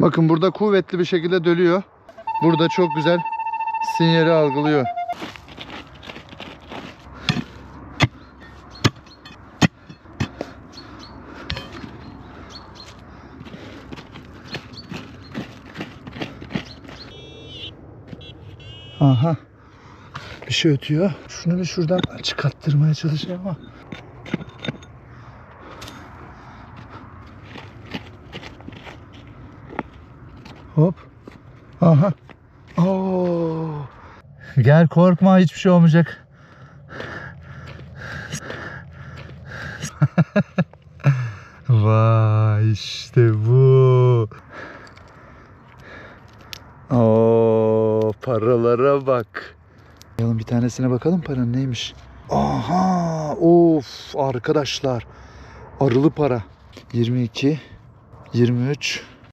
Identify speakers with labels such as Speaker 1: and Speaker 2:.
Speaker 1: Bakın burada kuvvetli bir şekilde dönüyor. Burada çok güzel sinyali algılıyor. Aha. Bir şey ötüyor. Şunu bir şuradan çıkarttırmaya çalışayım ama. Hop. Aha. Oo. Gel korkma hiçbir şey olmayacak. Vay işte bu. Oo paralara bak. Bakalım bir tanesine bakalım paranın neymiş. Aha of arkadaşlar. Arılı para. 22 23